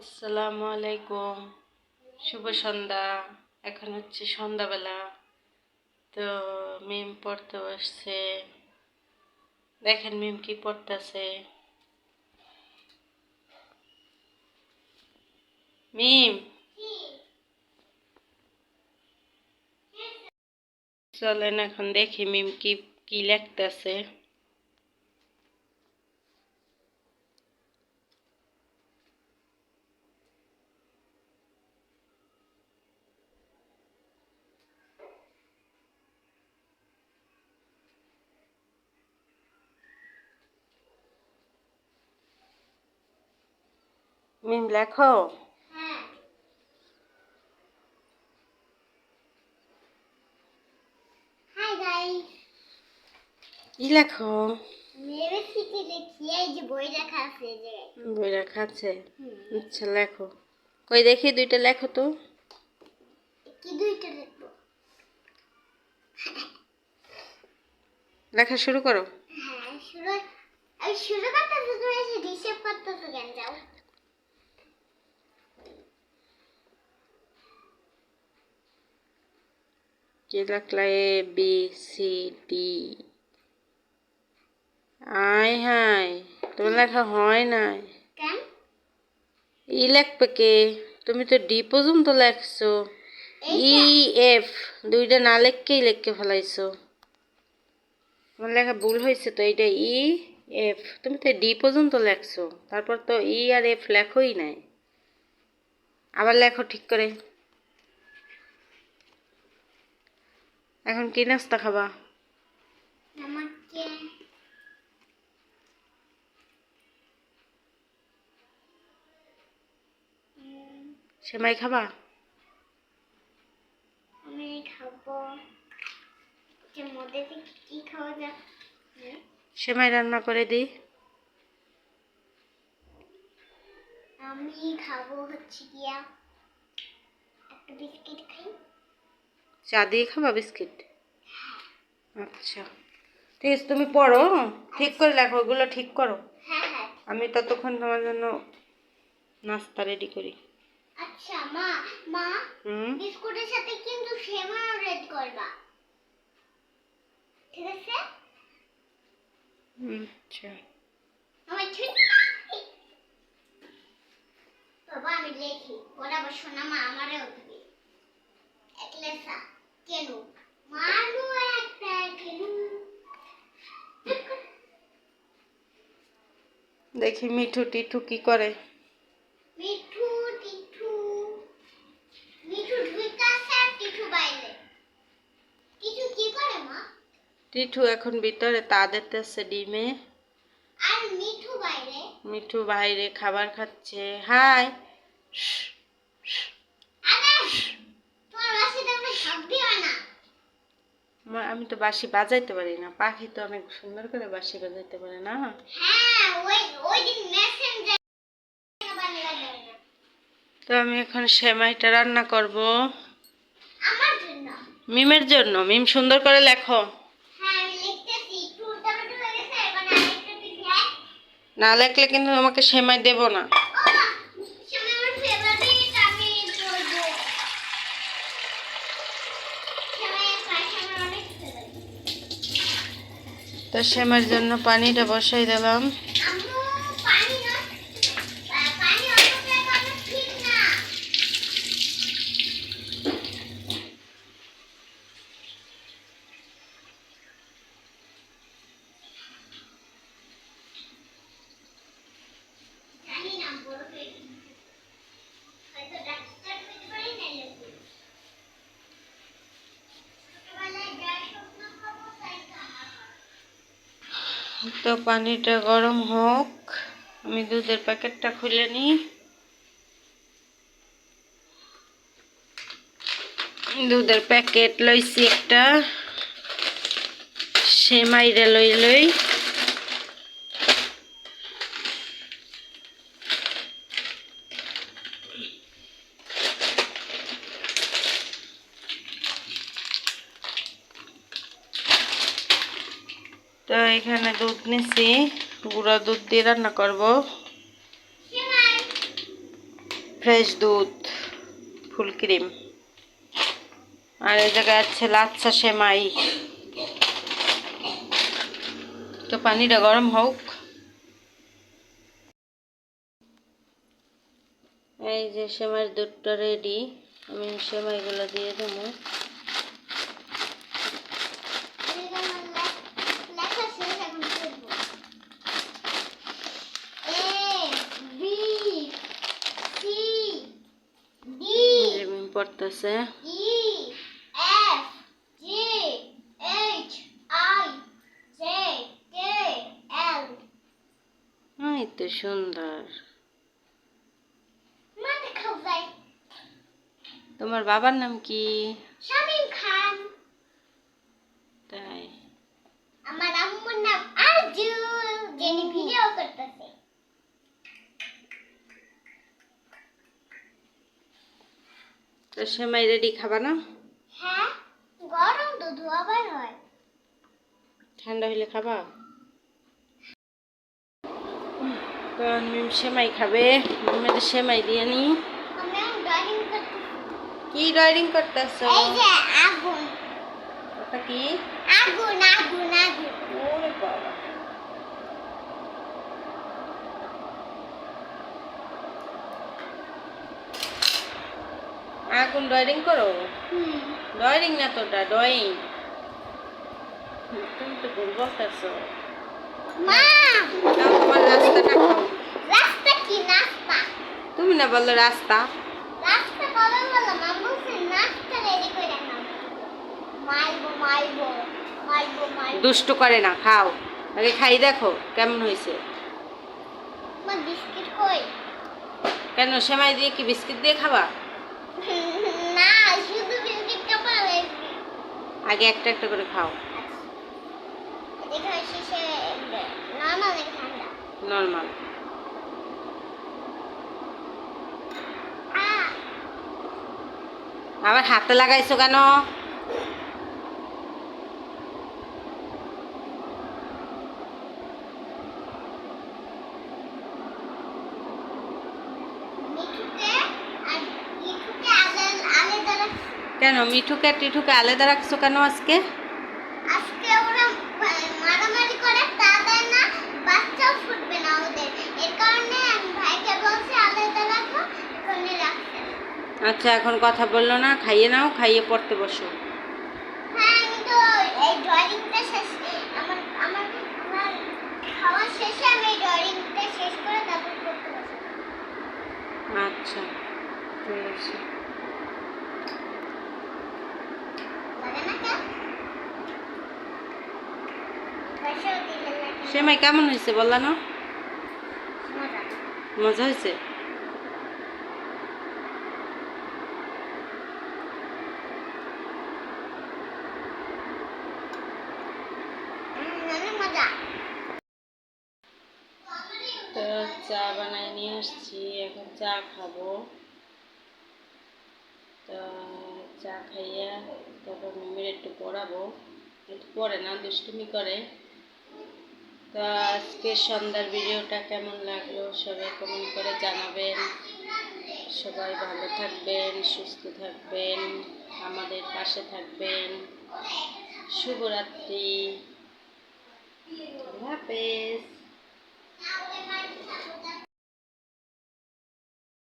আসসালামু আলাইকুম। শুভ সন্ধ্যা। এখন হচ্ছে সন্ধ্যাবেলা। তো মিম পড়তে বসছে। দেখেন মিম কি পড়তেছে। মিম! চলেন এখন দেখি মিম কি কি লিখতেছে। মিম লেখো। কি লেখো? বই রাখা আছে আচ্ছা লেখো। কই দেখি দুইটা লেখো তো। কি দুইটা লিখব? লেখা শুরু করো। হ্যাঁ শুরু আমি শুরু করতেছি তুমি এসে হিসেব করতেছো কেন যাও? কি লেখলা এ বি সি ডি আয় হাই তোমার লেখা হয় নাই ই লেখবে কে তুমি তো ডি পর্যন্ত লেখছো ই এফ দুইটা না লেখকেই লেখকে ফেলাইছো তোমার লেখা ভুল হয়েছে তো এইটা ই এফ তুমি তো ডি পর্যন্ত লেখছো তারপর তো ই আর এফ লেখোই নাই আবার লেখো ঠিক করে এখন কি নাস্তা খাবা? সেমাই খাবা? আমি খাব। মধ্যে কি খাওয়া হুম, সেমাই রান্না করে দিই। আমি খাব হচ্ছে গিয়া একটা বিস্কিট খাই। চা দিয়ে খাবা বিস্কিট? আচ্ছা। ঠিক আছে তুমি পড়ো ঠিক করে লেখো ওগুলো ঠিক করো। হ্যাঁ হ্যাঁ। আমি ততক্ষণ তোমার জন্য নাস্তা রেডি করি। আচ্ছা মা মা বিস্কুটের সাথে কিন্তু সেমাইও রেড করবা। ঠিক আছে? আচ্ছা। আমার বাবা আমি লেখি। ওরা আবার শোনা মা আমারেও। কেন? মারু একটা কেন? দেখি মিঠু টিঠু কি করে? মিঠু টিঠু মিঠু ঢুকাছে আর টিঠু বাইরে। টিঠু কি করে মা? টিঠু এখন ভিতরে তা দেখতেছে ডিমে। আর মিঠু বাইরে। মিঠু বাইরে খাবার খাচ্ছে। হাই আরে তোমার বাসিতে কোনো শব্দই হয় না মা- আমি তো বাঁশি বাজাইতে পারি না। পাখি তো অনেক সুন্দর করে বাঁশি বাজাইতে পারে না। হ্যাঁ তো আমি এখন সেমাইটা রান্না করব। মিমের জন্য। মিম সুন্দর করে লেখো। হ্যাঁ না লেখলে কিন্তু আমাকে সেমাই দেব না ও মা তুমি আমার ফেভারিট আমি বলব সেমাই পাশে আমার অনেক ফেভারিট তো সেমার জন্য পানিটা বসাই দিলাম আম্মু পানি না আহ, পানি অল্প করে ঠিক না জানি না বড় হয়ে গেছে। হয়তো ডাক্তার হতে পারি না লোক ছোটবেলায় যা স্বপ্ন খাব তাই খাওয়া তো পানিটা গরম হোক, আমি দুধের প্যাকেটটা খুলে নিই দুধের প্যাকেট লইছি একটা, সেমাইরে লই লই। তো এখানে দুধ নিছি, গুঁড়া দুধ দিয়ে রান্না করব। ফ্রেশ দুধ, ফুল ক্রিম। আর এই জায়গায় আছে লাচ্ছা সেমাই। তো পানিটা গরম হোক। এই যে সেমাইয়ের দুধটা রেডি আমি সেমাইগুলো দিয়ে দেবো। যেমন পড়তেছে E, F, G, H, I, J, K, তো সুন্দর তোমার বাবার নাম কি? শামীম তো সেমাই রেডি খাবা না? হ্যাঁ গরম তো ধোয়াবার হয়। ঠান্ডা হইলে খাবা? তো সেমাই খাবে মিমের সেমাই দিয়ে নি। কি ড্রয়িং করতেছ? এই যে আগুন। ওটা কি? আগুন আগুন আগুন। ওরে বাবা। আগুন ড্রয়িং করো? ড্রয়িং না তো ওটা ড্রয়িং তুমি তো ভুল বলতেছো। তোমার রাস্তাটা রাস্তা কি নাস্তা? তুমি না বলল রাস্তা। রাস্তা কবে বললাম আমি বলছি নাস্তা রেডি করে নাও। মারবো মারবো মারবো মারবো দুষ্টু করে না খাও। আগে খাই দেখো কেমন হয়েছে। মা বিস্কিট কই? কেন সেমাই দিয়ে কি বিস্কিট দিয়ে খাবা? না শুধু বিস্কিট আগে একটা একটা করে খাও। ঠান্ডা? নর্মাল আবার হাতে লাগাইছো কেন মিঠুকে আর মিঠুকে আলাদা আলাদা রাখছি কেন মিঠুকে টিঠুকে আলাদা রাখছো কেন আজকে? আজকে ওরা মারামারি করে তা না বাচ্চাও ফুটবে না ওদের। এর কারণে আমি ভাইকে বলছি আলাদা রাখো এখানে রাখছে আচ্ছা এখন কথা বলল না খাইয়ে নাও খাইয়ে পড়তে বসো। হ্যাঁ আমি তো এই ড্রয়িংটা শেষ আমার আমার আমার খাওয়া শেষে আমি এই ড্রয়িংটা শেষ করে তারপর করতে বসবো আচ্ছা ঠিক আছে লাগে না কেন পয়সাও দিলেন না কেন? সেমাই কেমন হয়েছে বললা না? মজা হয়েছে? তো চা বানাই নিয়ে আসছি, এখন চা খাব। তো চা খাইয়া তারপর মিমির একটু পড়াবো, একটু পড়ে না, দুষ্টুমি করে। তো আজকে সন্ধ্যার ভিডিওটা কেমন লাগল সবাই কমেন্ট করে জানাবেন। সবাই ভালো থাকবেন, সুস্থ থাকবেন, আমাদের পাশে থাকবেন। শুভরাত্রি। হাফেজ।